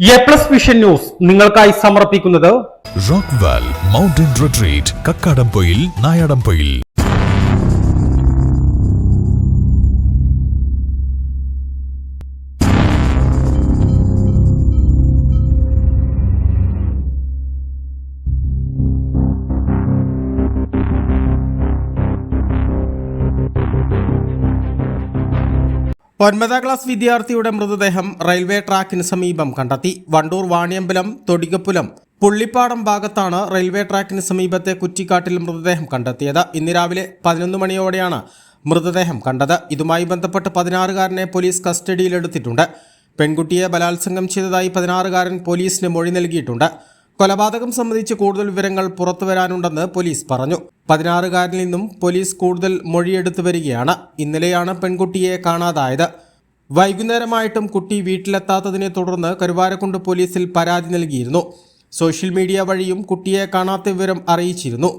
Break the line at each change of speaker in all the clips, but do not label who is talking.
A plus vision news നിങ്ങൾക്കായി സമർപ്പിക്കുന്നത്
rock വാൽ മൗണ്ടൻ റിട്രീറ്റ് കക്കാടംപൊയിൽ നായാടംപൊയിൽ.
ഒൻപതാം ക്ലാസ് വിദ്യാർത്ഥിയുടെ മൃതദേഹം റെയിൽവേ ട്രാക്കിന് സമീപം കണ്ടെത്തി. വണ്ടൂർ വാണിയമ്പലം തൊടികപ്പുലം പുള്ളിപ്പാടം ഭാഗത്താണ് റെയിൽവേ ട്രാക്കിന് സമീപത്തെ കുറ്റിക്കാട്ടിൽ മൃതദേഹം കണ്ടെത്തിയത്. ഇന്ന് രാവിലെ പതിനൊന്ന് മണിയോടെയാണ് മൃതദേഹം കണ്ടത്. ഇതുമായി ബന്ധപ്പെട്ട് പതിനാറുകാരനെ പോലീസ് കസ്റ്റഡിയിലെടുത്തിട്ടുണ്ട്. പെൺകുട്ടിയെ ബലാത്സംഗം ചെയ്തതായി പതിനാറുകാരൻ പോലീസിന് മൊഴി നൽകിയിട്ടുണ്ട്. കൊലപാതകം സംബന്ധിച്ച് കൂടുതൽ വിവരങ്ങൾ പുറത്തുവരാനുണ്ടെന്ന് പോലീസ് പറഞ്ഞു. പതിനാറുകാരിൽ നിന്നും പോലീസ് കൂടുതൽ മൊഴിയെടുത്തു വരികയാണ്. ഇന്നലെയാണ് പെൺകുട്ടിയെ കാണാതായത്. വൈകുന്നേരമായിട്ടും കുട്ടി വീട്ടിലെത്താത്തതിനെ തുടർന്ന് കരുവാരക്കുണ്ട് പോലീസിൽ പരാതി നൽകിയിരുന്നു. സോഷ്യൽ മീഡിയ വഴിയും കുട്ടിയെ കാണാത്ത വിവരം അറിയിച്ചിരുന്നു.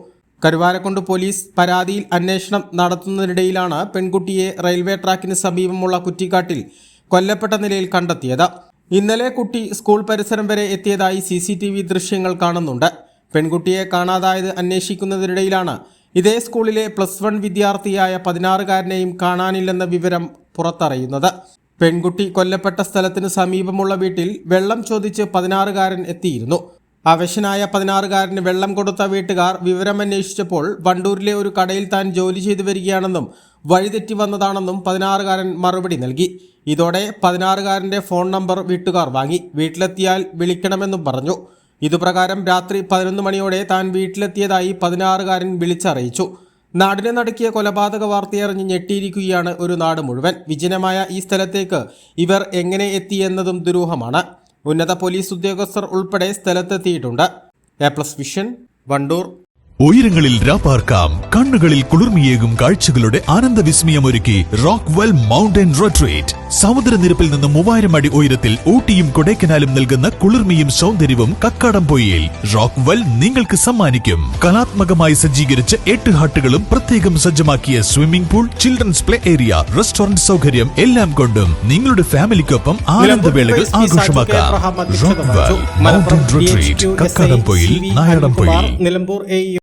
കരുവാരക്കുണ്ട് പോലീസ് പരാതിയിൽ അന്വേഷണം നടത്തുന്നതിനിടയിലാണ് പെൺകുട്ടിയെ റെയിൽവേ ട്രാക്കിന് സമീപമുള്ള കുറ്റിക്കാട്ടിൽ കൊല്ലപ്പെട്ട നിലയിൽ കണ്ടെത്തിയത്. ഇന്നലെ കുട്ടി സ്കൂൾ പരിസരം വരെ എത്തിയതായി സി സി ടി വി ദൃശ്യങ്ങൾ കാണുന്നുണ്ട്. പെൺകുട്ടിയെ കാണാതായത് അന്വേഷിക്കുന്നതിനിടയിലാണ്. ഇതേ സ്കൂളിലെ പ്ലസ് വൺ വിദ്യാർത്ഥിയായ പതിനാറുകാരനെയും കാണാനില്ലെന്ന വിവരം പുറത്തറിയുന്നത്. പെൺകുട്ടി കൊല്ലപ്പെട്ട സ്ഥലത്തിന് സമീപമുള്ള വീട്ടിൽ വെള്ളം ചോദിച്ച് പതിനാറുകാരൻ എത്തിയിരുന്നു. അവശനായ പതിനാറുകാരന് വെള്ളം കൊടുത്ത വീട്ടുകാർ വിവരമന്വേഷിച്ചപ്പോൾ വണ്ടൂരിലെ ഒരു കടയിൽ താൻ ജോലി ചെയ്തു വരികയാണെന്നും വഴിതെറ്റി വന്നതാണെന്നും പതിനാറുകാരൻ മറുപടി നൽകി. ഇതോടെ പതിനാറുകാരന്റെ ഫോൺ നമ്പർ വീട്ടുകാർ വാങ്ങി. വീട്ടിലെത്തിയാൽ വിളിക്കണമെന്നും പറഞ്ഞു. ഇതുപ്രകാരം രാത്രി പതിനൊന്ന് മണിയോടെ താൻ വീട്ടിലെത്തിയതായി പതിനാറുകാരൻ വിളിച്ചറിയിച്ചു. നാടിനെ നടുക്കിയ കൊലപാതക വാർത്തയറിഞ്ഞ് ഞെട്ടിയിരിക്കുകയാണ് ഒരു നാട് മുഴുവൻ. വിജനമായ ഈ സ്ഥലത്തേക്ക് ഇവർ എങ്ങനെ എത്തിയെന്നതും ദുരൂഹമാണ്. ഉന്നത പോലീസ് ഉദ്യോഗസ്ഥർ ഉൾപ്പെടെ സ്ഥലത്തെത്തിയിട്ടുണ്ട്. A plus vision Vandoor.
ഉയരങ്ങളിൽ രാപ്പാർക്കാം കണ്ണുകളിൽ കുളിർമിയേകും കാഴ്ചകളുടെ ആനന്ദ വിസ്മയമൊരുക്കി റോക്ക് വെൽ മൗണ്ടൻ റിട്രീറ്റ്. സമുദ്രനിരപ്പിൽ നിന്ന് മൂവായിരം അടി ഉയരത്തിൽ ഊട്ടിയും കൊടൈക്കനാലും നൽകുന്ന കുളിർമയും സൗന്ദര്യവും കക്കാടംപൊയിൽ റോക്ക് വെൽ നിങ്ങൾക്ക് സമ്മാനിക്കും. കലാത്മകമായി സജ്ജീകരിച്ച എട്ട് ഹട്ടുകളും പ്രത്യേകം സജ്ജമാക്കിയ swimming pool children's play area restaurant സൗകര്യം എല്ലാം കൊണ്ടും നിങ്ങളുടെ ഫാമിലിക്കൊപ്പം ആനന്ദവേളകൾ ആഘോഷമാക്കാം. Rock well mountain retreat Kakkadampoyil Nayadampoyil
Nilambur